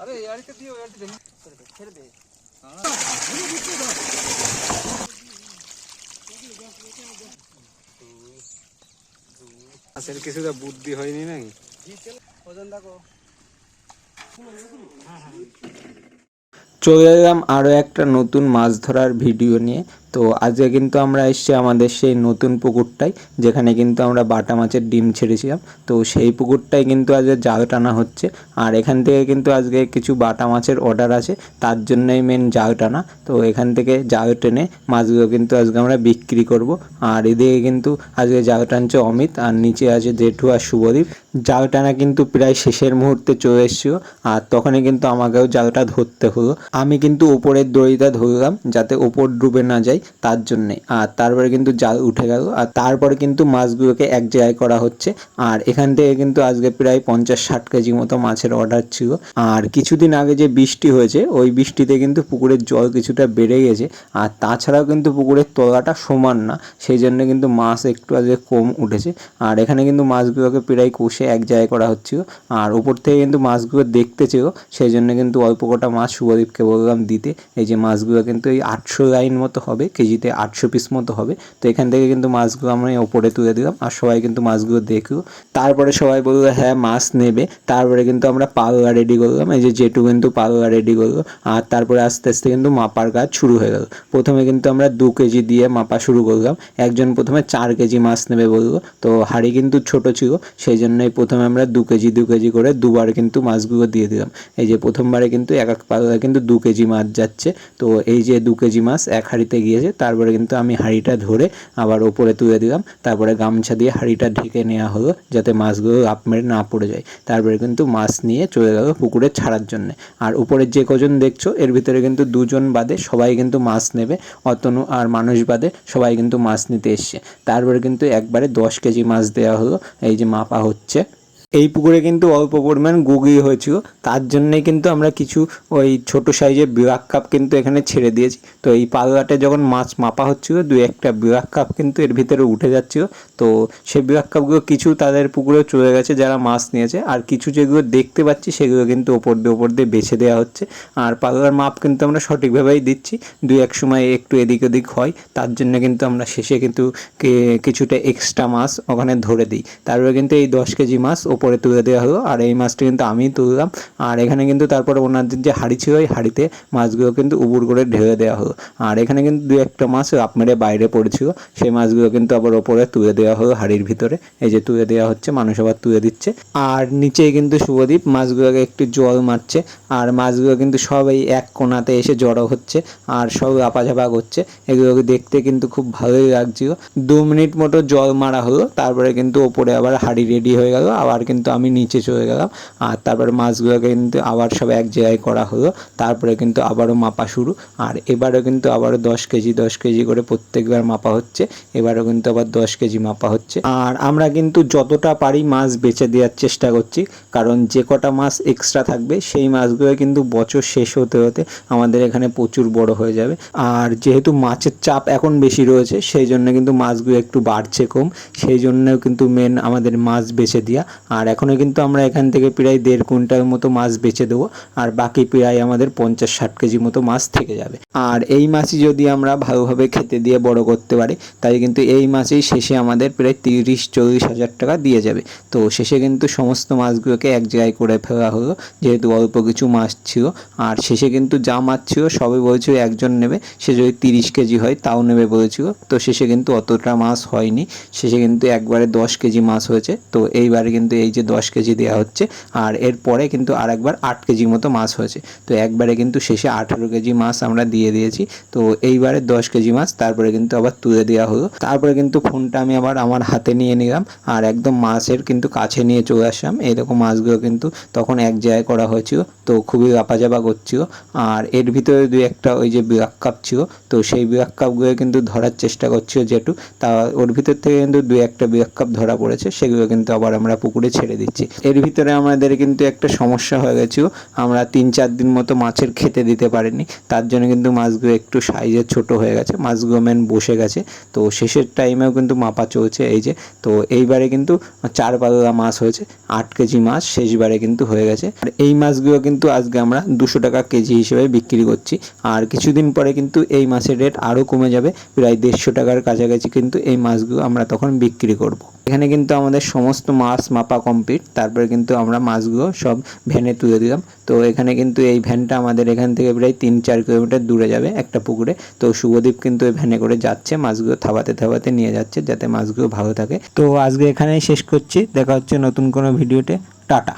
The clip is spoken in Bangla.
আরে ছেড়ে দে ছেড়ে দে। কিছুটা বুদ্ধি হয়নি নাকি? ওজন দেখো। চলে এলাম আরও একটা নতুন মাছ ধরার ভিডিও নিয়ে। তো আজকে কিন্তু আমরা এসেছি আমাদের সেই নতুন পুকুরটাই যেখানে কিন্তু আমরা বাটা মাছের ডিম ছেড়েছিলাম। তো সেই পুকুরটাই কিন্তু আজকে জাল টানা হচ্ছে। আর এখান থেকে কিন্তু আজকে কিছু বাটা মাছের অর্ডার আছে, তার জন্যই মেন জাল টানা। তো এখান থেকে জাল টেনে মাছগুলো কিন্তু আজকে আমরা বিক্রি করব। আর এদিকে কিন্তু আজকে জাল টানছে অমিত, আর নিচে আছে জেঠু আর শুভদীপ। জাল টানা কিন্তু প্রায় শেষের মুহূর্তে চলে এসেছিল, আর তখনই কিন্তু আমাকেও জালটা ধরতে হলো। আমি কিন্তু ওপরের দড়িটা ধরলাম, যাতে ওপর ডুবে না যায় তার জন্যে। আর তারপরে কিন্তু জাল উঠে গেল। আর তারপরে কিন্তু মাছগুলোকে এক জায়গায় করা হচ্ছে। আর এখান থেকে কিন্তু আজকে প্রায় পঞ্চাশ ষাট কেজি মতো মাছের অর্ডার ছিল। আর কিছুদিন আগে যে বৃষ্টি হয়েছে, ওই বৃষ্টিতে কিন্তু পুকুরের জল কিছুটা বেড়ে গেছে। আর তাছাড়াও কিন্তু পুকুরের তলাটা সমান না। সেই জন্য কিন্তু মাছ একটু আজকে কম উঠেছে। আর এখানে কিন্তু মাছগুলোকে প্রায় কষে এক জায়গায় করা হচ্ছিল। আর উপর থেকে কিন্তু মাছগুলো দেখতে চেয়েও, সেই জন্য কিন্তু অল্প কটা মাছ শুভদীপকে বললাম দিতে। এই যে মাছগুলো কিন্তু এই আটশো লাইন মতো হবে। কেজিতে আটশো পিস মতো হবে। তো এখান থেকে কিন্তু মাছগুলো আমি ওপরে তুলে দিলাম আর সবাই কিন্তু মাছগুলো দেখল। তারপরে সবাই বলল হ্যাঁ মাছ নেবে। তারপরে কিন্তু আমরা পাল্লা রেডি করলাম। এই যে জেটু কিন্তু পাল্লা রেডি করল আর তারপরে আস্তে আস্তে কিন্তু মাপার কাজ শুরু হয়ে গেল। প্রথমে কিন্তু আমরা দু কেজি দিয়ে মাপা শুরু করলাম। একজন প্রথমে চার কেজি মাছ নেবে বলল। তো হাড়ি কিন্তু ছোট ছিল সেই জন্যই প্রথমে আমরা দু কেজি দু কেজি করে দুবার কিন্তু মাছগুলো দিয়ে দিলাম। এই যে প্রথমবারে কিন্তু এক এক পাল্লা কিন্তু দু কেজি মাছ যাচ্ছে। তো এই যে দু কেজি মাছ এক হাঁড়িতে গিয়েছে তারপরে কিন্তু আমি হাঁড়িটা ধরে আবার ওপরে তুলে দিলাম। তারপরে গামছা দিয়ে হাঁড়িটা ঢেকে নেওয়া হলো যাতে মাছগুলো আপ মেরে না পড়ে যায়। তারপরে কিন্তু মাছ নিয়ে চলে গেল পুকুরে ছাড়ার জন্য। আর উপরের যে কজন দেখছ, এর ভিতরে কিন্তু দুজন বাদে সবাই কিন্তু মাছ নেবে। অতনু আর মানুষ বাদে সবাই কিন্তু মাছ নিতে এসছে। তারপরে কিন্তু একবারে দশ কেজি মাছ দেওয়া হলো। এই যে মাপা হচ্ছে। এই পুকুরে কিন্তু অল্প পরিমাণ গুগি হয়েছিল। তার জন্যই কিন্তু আমরা কিছু ওই ছোট সাইজের বিরাক কাপ কিন্তু এখানে ছেড়ে দিয়েছি। তো এই পাল্লাটে যখন মাছ মাপা হচ্ছিল, দু একটা বিরাক কাপ কিন্তু এর ভিতরে উঠে যাচ্ছিল। তো সেই বিরাক কাপগুলো কিছু তাদের পুকুরে চলে গেছে, যারা মাছ নিয়েছে। আর কিছু যেগুলো দেখতে পাচ্ছি, সেগুলো কিন্তু ওপর দিয়ে ওপর দিয়ে বেছে দেওয়া হচ্ছে। আর পাল্লার মাপ কিন্তু আমরা সঠিকভাবেই দিচ্ছি। দু এক সময় একটু এদিক ওদিক হয়। তার জন্য কিন্তু আমরা শেষে কিন্তু কিছুটা এক্সট্রা মাছ ওখানে ধরে দিই। তারপরে কিন্তু এই দশ কেজি মাছ ওপরে তুলে দেওয়া হলো, আর এই মাছটা কিন্তু আমি তুললাম। আর এখানে কিন্তু তারপরে ওনাদের যে হাড়ি ছিল ওই হাড়িতে মাছগুলো কিন্তু উবুর করে ঢেলে দেওয়া হলো। আর এখানে কিন্তু দু একটা মাছ আপ মেরে বাইরে পড়েছিল, সেই মাছগুলো কিন্তু আবার ওপরে তুলে দেওয়া হলো হাড়ির ভিতরে। এই যে তুলে দেওয়া হচ্ছে, মানুষ আবার তুলে দিচ্ছে। আর নিচেই কিন্তু শুভদীপ, মাছগুলোকে একটু জল মারছে। আর মাছগুলো কিন্তু সব এই এক কোণাতে এসে জড়ো হচ্ছে, আর সব আপাঝাপা করছে। এগুলোকে দেখতে কিন্তু খুব ভালোই লাগছিল। দু মিনিট মতো জল মারা হলো, তারপরে কিন্তু ওপরে আবার হাড়ি রেডি হয়ে গেল। আবার কিন্তু আমি নিচে চলে গেলাম। আর তারপরে মাছগুলোকে কিন্তু আবার সব এক জায়গায় করা হলো। তারপরে কিন্তু আবারও মাপা শুরু। আর এবারও কিন্তু আবারও দশ কেজি দশ কেজি করে প্রত্যেকবার মাপা হচ্ছে। এবারও কিন্তু আবার দশ কেজি মাপা হচ্ছে। আর আমরা কিন্তু যতটা পারি মাছ বেচে দেওয়ার চেষ্টা করছি। কারণ যে কটা মাছ এক্সট্রা থাকবে, সেই মাছগুলো কিন্তু বছর শেষ হতে হতে আমাদের এখানে প্রচুর বড় হয়ে যাবে। আর যেহেতু মাছের চাপ এখন বেশি রয়েছে, সেই জন্য কিন্তু মাছগুলো একটু বাড়ছে কম। সেই জন্যও কিন্তু মেন আমাদের মাছ বেছে দেওয়া। আর এখনও কিন্তু আমরা এখান থেকে প্রায় দেড় কুইন্টাল মতো মাছ বেচে দেবো, আর বাকি প্রায় আমাদের পঞ্চাশ ষাট কেজি মতো মাছ থেকে যাবে। আর এই মাছই যদি আমরা ভালোভাবে খেতে দিয়ে বড় করতে পারি তাই কিন্তু এই মাছেই শেষে আমাদের প্রায় তিরিশ চল্লিশ হাজার টাকা দিয়ে যাবে। তো শেষে কিন্তু সমস্ত মাছগুলোকে এক জায়গায় করে ফেলা হলো, যেহেতু অল্প কিছু মাছ ছিল। আর শেষে কিন্তু যা মাছ ছিল সবই বলছিল একজন নেবে, সে যদি তিরিশ কেজি হয় তাও নেবে বলেছিল। তো শেষে কিন্তু অতটা মাছ হয়নি, শেষে কিন্তু একবারে দশ কেজি মাছ হয়েছে। তো এইবারে কিন্তু এই যে দশ কেজি দেওয়া হচ্ছে, আর এরপরে কিন্তু আরেকবার আট কেজির মতো মাছ হয়েছে। তো একবারে কিন্তু শেষে আঠারো কেজি মাছ আমরা দিয়ে দিয়েছি। তো এইবারে দশ কেজি মাছ, তারপরে কিন্তু আবার তুলে দেওয়া হলো। তারপরে কিন্তু ফোনটা আমি আবার আমার হাতে নিয়ে নিলাম, আর একদম মাছের কিন্তু কাছে নিয়ে চলে আসলাম। এইরকম মাছগুলো কিন্তু তখন এক জায়গায় করা হয়েছিল, তো খুবই লাপাজাপা করছিল। আর এর ভিতরে দুই একটা ওই যে বিরাক কাপ ছিল, তো সেই বিরাক কাপগুলো কিন্তু ধরার চেষ্টা করছিল যেটু তা ওর ভিতর থেকে কিন্তু দুই একটা বিরাক কাপ ধরা পড়েছে, সেগুলো কিন্তু আবার আমরা পুকুরে ছেড়ে দিচ্ছি। এর ভিতরে আমাদের কিন্তু একটা সমস্যা হয়ে গেছিল আমরা তিন চার দিন মতো মাছের খেতে দিতে পারিনি। তার জন্য কিন্তু মাছগুলো একটু সাইজে ছোট হয়ে গেছে। মাছগুলো মেন বসে গেছে। তো শেষের টাইমেও কিন্তু মাপা চলছে এই যে। তো এইবারে কিন্তু চার পাল্লা মাছ হয়েছে। আট কেজি মাছ শেষবারে কিন্তু হয়ে গেছে। আর এই মাছগুলো কিন্তু আজকে আমরা দুশো টাকা কেজি হিসেবে বিক্রি করছি। আর কিছুদিন পরে কিন্তু এই মাছের রেট আরও কমে যাবে। প্রায় দেড়শো টাকার কাছাকাছি কিন্তু এই মাছগুলো আমরা তখন বিক্রি করব। এখানে কিন্তু আমাদের সমস্ত মাছ মাপা কমপ্লিট তারপরে কিন্তু আমরা মাছগুলো সব ভ্যানে তুলে দিলাম। তো এখানে কিন্তু এই ভ্যানটা আমাদের এখান থেকে প্রায় তিন চার কিলোমিটার দূরে যাবে একটা পুকুরে। তো শুভদীপ কিন্তু এই ভ্যানে করে যাচ্ছে, মাছগুলো থাবাতে থাবাতে নিয়ে যাচ্ছে যাতে মাছগুলো ভালো থাকে। তো আজকে এখানেই শেষ করছি, দেখা হচ্ছে নতুন কোনো ভিডিওতে। টাটা।